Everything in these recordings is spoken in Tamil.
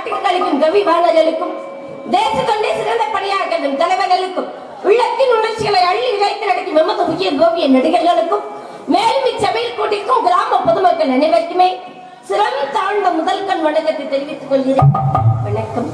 நாட்டுகளுக்கும் அளிக்கும் கவி வாணர்களுக்கும் தேச தொண்டை சிறந்த பணியாளர்களும் தலைவர்களுக்கும் உள்ளத்தின் உணர்ச்சிகளை அள்ளி இழைத்து நடக்கும் விமத முக்கிய கோவிய நடிகர்களுக்கும் மேலும் இச்சபையில் கூட்டிக்கும் கிராம பொதுமக்கள் அனைவருக்குமே சிரம் தாழ்ந்த முதல் கண் வணக்கத்தை தெரிவித்துக் கொள்கிறேன். வணக்கம்.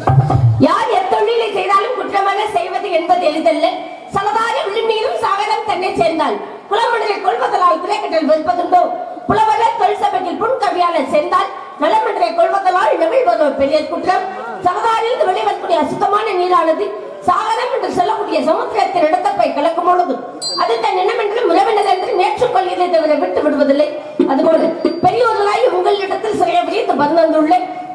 யார் எத்தொழிலை செய்தாலும் குற்றமாக செய்வது என்பது எளிதல்ல. சலதார உரிமையிலும் சாகரம் தன்னை சேர்ந்தால் குலமண்டலை கொள்வதலால் திரைக்கட்டல் வெறுப்பதுண்டோ? புலவர தொழில் சபையில் புன்கவியாளர் சேர்ந்தால் நலமன்றை கொள்வதலால் நவிழ்வதோ பெரிய குற்றம். சமதாரிலிருந்து வெளிவரக்கூடிய அசுத்தமான நீரானது சாகரம் என்று சொல்லக்கூடிய சமுத்திரத்தின் இடத்தப்பை கலக்கும் பொழுது அது தன் இனமென்று உறவினர் என்று நேற்றுக் கொள்கிறதை தவிர விட்டு விடுவதில்லை. அதுபோல பெரியோர்களாய் உங்களிடத்தில் சிறைய விரித்து வந்துள்ள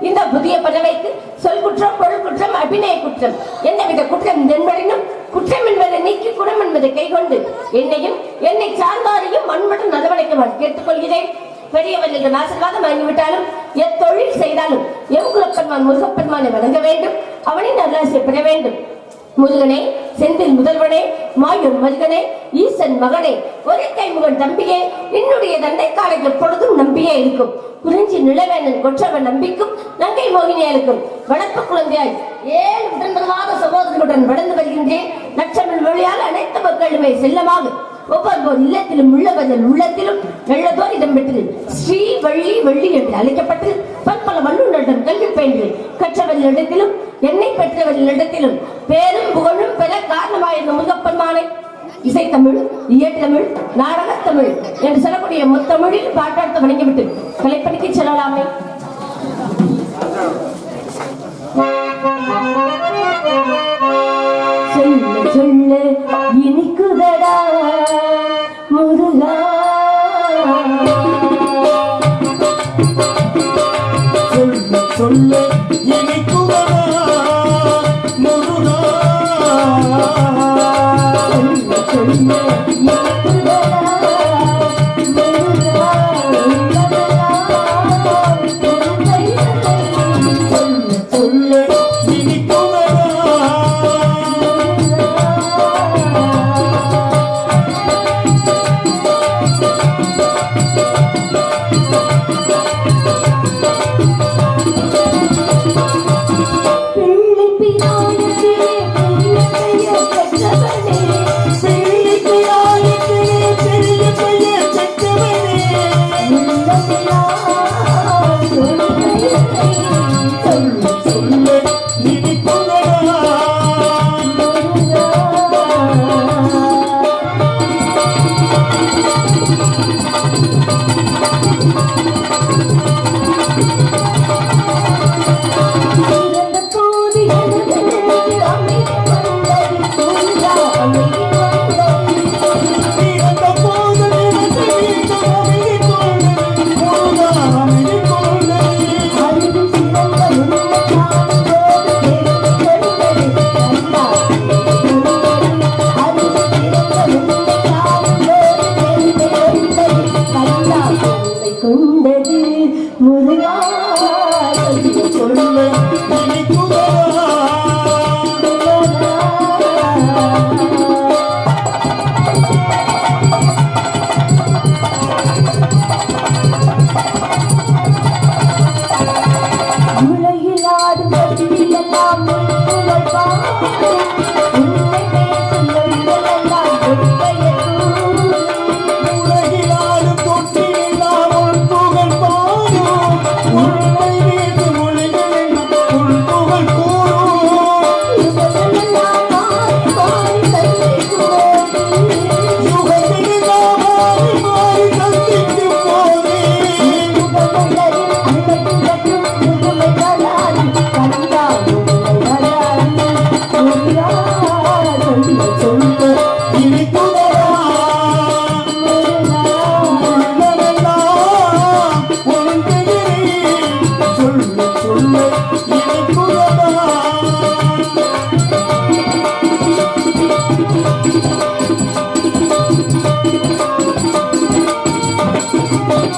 இந்த புதிய பறவைக்கு சொல் குற்றம் பொருள் குற்றம் அபிநய குற்றம் எந்தவித குற்றம் தென்படினும் குற்றம் என்பதை நீக்கி குணம் என்பதை கைகொண்டு என்னையும் என்னை சார்ந்தாரையும் மண்மட்டும் நடவடிக்கை கேட்டுக்கொள்கிறேன் பெரியவர்களின் ஆசீர்வாதம் வாங்கிவிட்டாலும் எத்தொழில் செய்தாலும் எவ்வளப்பெருமான் முருகப்பெருமானை வணங்க வேண்டும் அவனின் நல்லாசியை பெற வேண்டும். முருகனே செந்தில் முதல்வனே மாயூர் மருகனே ஈசன் மகனே ஒரு கைமுகன் தம்பியே என்னுடைய தந்தை காலை எப்பொழுதும் நம்பியே இருக்கும். குறிஞ்சி நிலவேனன் கொற்றவன் நம்பிக்கும் நங்கை மோகினியாருக்கும் வளர்ப்பு குழந்தையாய். ஏழு உடன்படாத சகோதரர்களுடன் வளர்ந்து வருகின்றேன். லட்சமின் வழியால் அனைத்து மக்களுமே செல்லமாக. ஒவ்வொரு இல்லத்திலும் உள்ளவர்கள் உள்ளத்திலும் நல்லதோர் இடம்பெற்று ஸ்ரீ வள்ளி வெள்ளி என்று அழைக்கப்பட்டு பற்பல வல்லுநரிடம் கல்வி பயின்று கற்றவர்களிடத்திலும் என்னை பெற்றவர்களிடத்திலும் பேரும் புகழும் பெற காரணமாயிருந்த முருகப்பெருமானை. இசைத்தமிழ் இயற்றமிழ் நாடகத்தமிழ் என்று சொல்லக்கூடிய முத்தமிழில் பாட்டார்த்த வணங்கிவிட்டு கலைப்பணிக்கு செல்லலாமே. சொல்ல சொல்ல சொல்ல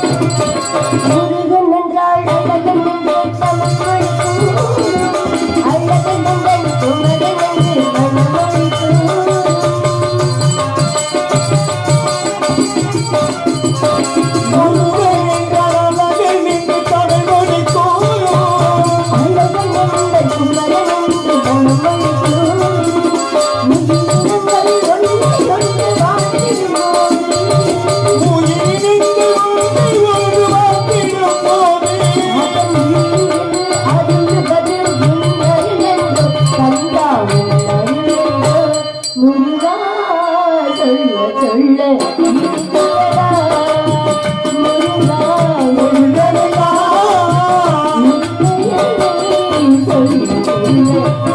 முருகன் முருகா சொல்ல சொல்ல முருகா முருகா சொல்ல சொல்ல